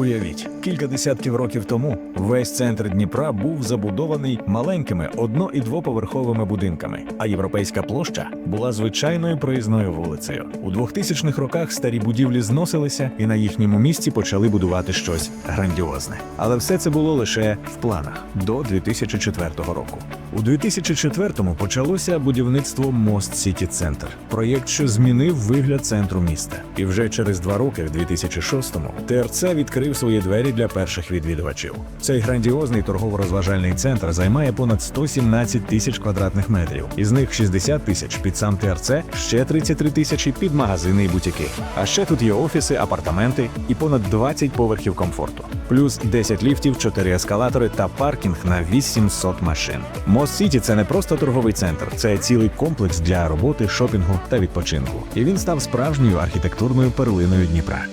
Уявіть, кілька десятків років тому весь центр Дніпра був забудований маленькими одно- і двоповерховими будинками, а європейська площа була звичайною проїзною вулицею. У 2000-х роках старі будівлі зносилися, і на їхньому місці почали будувати щось грандіозне. Але все це було лише в планах до 2004 року. У 2004-му почалося будівництво Мост Сіті Центр, проєкт, що змінив вигляд центру міста. І вже через два роки, в 2006-му, ТРЦ відкрив свої двері для перших відвідувачів. Цей грандіозний торгово-розважальний центр займає понад 117 тисяч квадратних метрів. Із них 60 тисяч під сам ТРЦ, ще 33 тисячі під магазини і бутіки. А ще тут є офіси, апартаменти і понад 20 поверхів комфорту. Плюс 10 ліфтів, 4 ескалатори та паркінг на 800 машин. Мост Сіті це не просто торговий центр, це цілий комплекс для роботи, шопінгу та відпочинку. І він став справжньою архітектурною перлиною Дніпра.